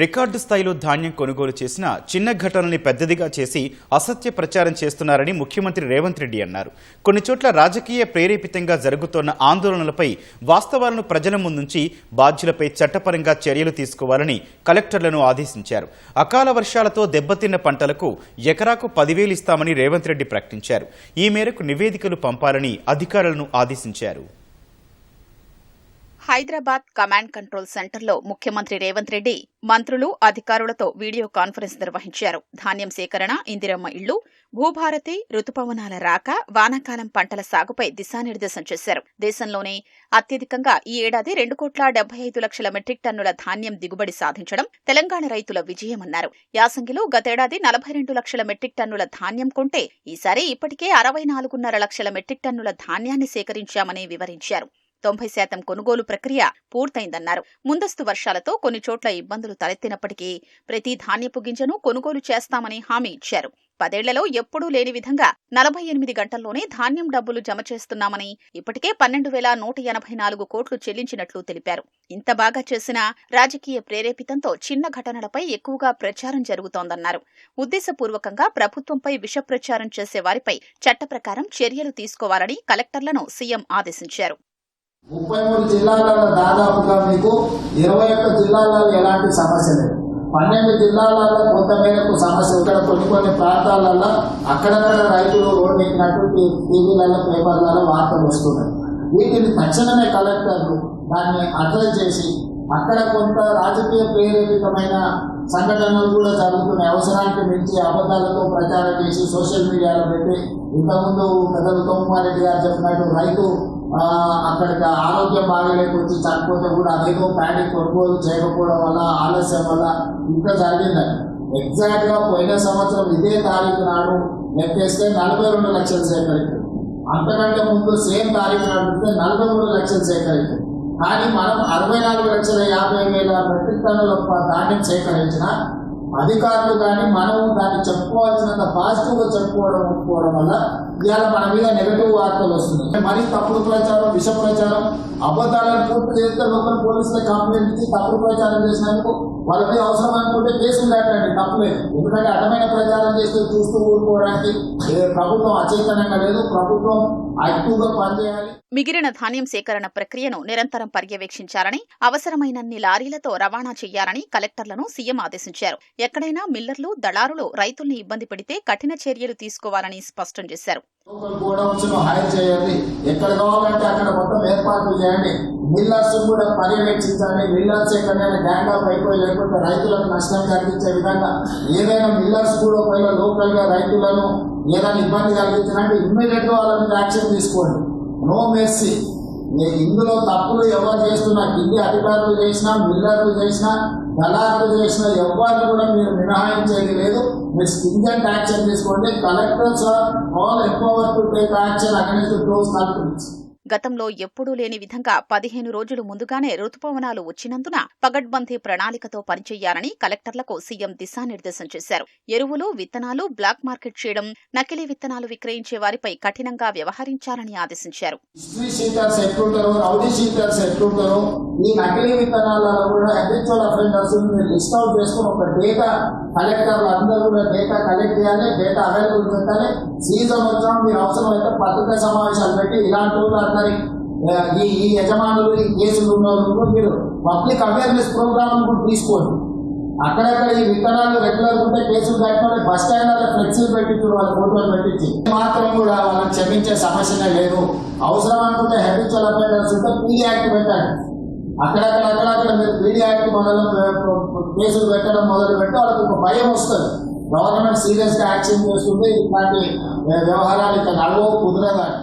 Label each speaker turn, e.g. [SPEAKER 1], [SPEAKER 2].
[SPEAKER 1] Record స్థాయిలో ధాన్యం కొనుగోలు చేసిన చిన్న ఘటనల్ని పెద్దదిగా చేసి అసత్య ప్రచారం చేస్తున్నారని ముఖ్యమంత్రి రేవంత్ రెడ్డి అన్నారు. కొన్ని చోట్ల రాజకీయ ప్రేరేపితంగా జరుగుతోన్న ఆందోళనలపై వాస్తవాలను ప్రజల ముందుంచి బాధ్యులపై చట్టపరంగా చర్యలు తీసుకోవాలని కలెక్టర్లను ఆదేశించారు. అకాల వర్షాలతో దెబ్బతిన్న పంటలకు ఎకరాకు పదివేలు ఇస్తామని రేవంత్ రెడ్డి ప్రకటించారు. ఈ మేరకు నివేదికలు పంపాలని అధికారులను ఆదేశించారు.
[SPEAKER 2] హైదరాబాద్ కమాండ్ కంట్రోల్ సెంటర్లో ముఖ్యమంత్రి రేవంత్ రెడ్డి మంత్రులు అధికారులతో వీడియో కాన్ఫరెన్స్ నిర్వహించారు. ధాన్యం సేకరణ ఇందిరమ్మ ఇళ్ళు భూభారతి రుతుపవనాల రాక వానాకాలం పంటల సాగుపై దిశానిర్దేశం చేశారు. దేశంలోనే అత్యధికంగా ఈ ఏడాది రెండు కోట్ల డెబ్బై ఐదు లక్షల మెట్రిక్ టన్నుల ధాన్యం దిగుబడి సాధించడం తెలంగాణ రైతుల విజయమన్నారు. యాసంగిలో గతేడాది నలభై రెండు లక్షల మెట్రిక్ టన్నుల ధాన్యం కొంటే ఈసారి ఇప్పటికే అరవై నాలుగున్నర లక్షల మెట్రిక్ టన్నుల ధాన్యాన్ని సేకరించామని వివరించారు. తొంభై శాతం కొనుగోలు ప్రక్రియ పూర్తయిందన్నారు. ముందస్తు వర్షాలతో కొన్ని చోట్ల ఇబ్బందులు తలెత్తినప్పటికీ ప్రతి ధాన్యపు గింజను కొనుగోలు చేస్తామని హామీ ఇచ్చారు. పదేళ్ళలో ఎప్పుడూ లేని విధంగా నలభై ఎనిమిది గంటల్లోనే ధాన్యం డబ్బులు జమ చేస్తున్నామని ఇప్పటికే పన్నెండు వేల నూట ఎనభై నాలుగు కోట్లు చెల్లించినట్లు తెలిపారు. ఇంత బాగా చేసినా రాజకీయ ప్రేరేపితంతో చిన్న ఘటనలపై ఎక్కువగా ప్రచారం జరుగుతోందన్నారు. ఉద్దేశపూర్వకంగా ప్రభుత్వంపై విష ప్రచారం చేసే వారిపై చట్ట ప్రకారం చర్యలు తీసుకోవాలని కలెక్టర్లను సీఎం ఆదేశించారు.
[SPEAKER 3] ముప్పై మూడు జిల్లాలలో దాదాపుగా మీకు ఇరవై ఒక్క జిల్లాలలో ఎలాంటి సమస్య లేదు. పన్నెండు జిల్లాలలో కొంత మేరకు సమస్య ఇక్కడ కొన్ని కొన్ని ప్రాంతాలలో అక్కడక్కడ రైతులు రోడ్డు ఎక్కినట్టు టీవీలలో పేపర్లలో వార్తలు వస్తున్నాయి. వీటిని తక్షణమే కలెక్టర్లు దాన్ని అడ్రస్ చేసి అక్కడ కొంత రాజకీయ ప్రేరేపితమైన సంఘటనలు కూడా జరుగుతున్నాయి. అవసరానికి మించి అబద్ధాలతో ప్రచారం చేసి సోషల్ మీడియాలో పెట్టి ఇంతకుముందు పెద్దలు తోమారెడ్డి గారు చెప్పినట్టు రైతు అక్కడికి ఆరోగ్యం బాగలేకపోతే చనిపోతే కూడా అదేదో ప్యాడీ కొనుగోలు చేయకపోవడం వల్ల ఆలస్యం వల్ల ఇంకా జరిగిందండి ఎగ్జాక్ట్గా పోయిన సంవత్సరం ఇదే తారీఖు నాడు లెక్కేస్తే నలభై రెండు లక్షలు సేకరించారు అంతకంటే ముందు సేమ్ తారీఖు నాడు చూస్తే నలభై మూడు లక్షలు సేకరించారు కానీ మనం అరవై నాలుగు లక్షల యాభై వేల మెట్రిక్ టన్నుల ధాన్యం సేకరించిన అధికారులు కానీ మనం దాన్ని చెప్పుకోవాల్సినంత పాజిటివ్గా చెప్పుకోవడం ఒప్పుకోవడం వల్ల ఇవాళ మన మీద నెగటివ్ వార్తలు వస్తున్నాయి. మరి తప్పుడు ప్రచారం విష ప్రచారం అబద్ధాలను పూర్తి చేస్తే లోకల్ పోలీసుల కంప్లైంట్ ఇచ్చి తప్పుడు ప్రచారం చేసినందుకు వాళ్ళకి అవసరం అనుకుంటే కేసులు దాటండి తప్పలేదు. ఎందుకంటే అడ్డమైన ప్రచారం చేస్తూ చూస్తూ ఊరుకోవడానికి ప్రభుత్వం అచేతనంగా లేదు ప్రభుత్వం యాక్టివ్గా పనిచేయాలి.
[SPEAKER 2] మిగిలిన ధాన్యం సేకరణ ప్రక్రియను నిరంతరం పర్యవేక్షించాలని అవసరమైనన్ని లారీలతో రవాణా చేయాలని కలెక్టర్లను సీఎం ఆదేశించారు. ఎక్కడైనా మిల్లర్లు దళారులు రైతుల్ని ఇబ్బంది పెడితే కఠిన చర్యలు తీసుకోవాలని స్పష్టం చేశారు.
[SPEAKER 3] లోకల్ గోడౌన్స్ను హైర్ చేయండి. ఎక్కడ కావాలంటే అక్కడ మొత్తం ఏర్పాట్లు చేయండి. మిల్లర్స్ కూడా పర్యవేక్షించండి మిల్లర్స్ ఎక్కడైనా గ్యాంగ్ అప్ అయిపోయి లేకపోతే రైతులకు నష్టం కలిగించే విధంగా ఏదైనా మిల్లర్స్ కూడా ఒకవేళ లోకల్గా రైతులను ఏదైనా ఇబ్బంది కలిగించినట్టు ఇమ్మీడియట్గా వాళ్ళని వాళ్ళ మీద యాక్షన్ తీసుకోండి. నో మెర్సీ ఇందులో తప్పులు ఎవరు చేస్తున్నా కింది అధికారులు చేసినా మిల్లర్లు చేసినా దళారులు చేసినా ఎవరు కూడా మీరు మినహాయించేది లేదు. మీరు స్టింజెంట్ యాక్షన్ తీసుకోండి. Collectors all empower to take action against those culprits
[SPEAKER 2] గతంలో ఎప్పుడూ లేని విధంగా పదిహేను రోజులు ముందుగానే రుతుపవనాలు వచ్చినందున పగడ్బందీ ప్రణాళికతో పనిచేయాలని కలెక్టర్లకు సీఎం దిశానిర్దేశం చేశారు. ఎరువులు విత్తనాలు బ్లాక్ మార్కెట్ చేయడం నకిలీ విత్తనాలు విక్రయించే వారిపై కఠినంగా వ్యవహరించాలని ఆదేశించారు.
[SPEAKER 3] ఈ నకిలీ విత్తనాలలో కూడా అఫెండర్స్ మీరు లిస్ట్ అవుట్ చేసుకుని ఒక డేటా కలెక్టర్లు అందరూ కూడా డేటా కలెక్ట్ చేయాలి డేటా అవైలబుల్ పెట్టాలి. సీజన్ మీరు అవసరమైతే పత్రికా సమావేశాలు పెట్టి ఇలాంటి వాళ్ళు అందరి ఈ ఈ యజమానులు ఈ కేసులు ఉన్న కూడా మీరు పబ్లిక్ అవేర్నెస్ ప్రోగ్రామ్ కూడా తీసుకోండి. అక్కడక్కడ ఈ విత్తనాలు రెగ్యులర్ ఉంటే కేసులు కట్టుకొని బస్ స్టాండ్ ఫ్లెక్సీలు పెట్టించు వాళ్ళ ఫోటోలు పెట్టించి. మాత్రం కూడా వాళ్ళని క్షమించే సమస్యనే లేదు. అవసరం అనుకుంటే హెబిచువల్ అఫెండర్స్ ఉంటే పీడీ యాక్ట్ పెట్టండి. అక్కడక్కడ అక్కడక్కడ మీరు పీడీ యాక్ట్ మొదలు కేసులు పెట్టడం మొదలు పెట్టి వాళ్ళకి ఒక భయం వస్తుంది. గవర్నమెంట్ సీరియస్గా యాక్షన్ చేస్తుంది ఇట్లాంటి వ్యవహారాలు ఇక నడవ కుదరదని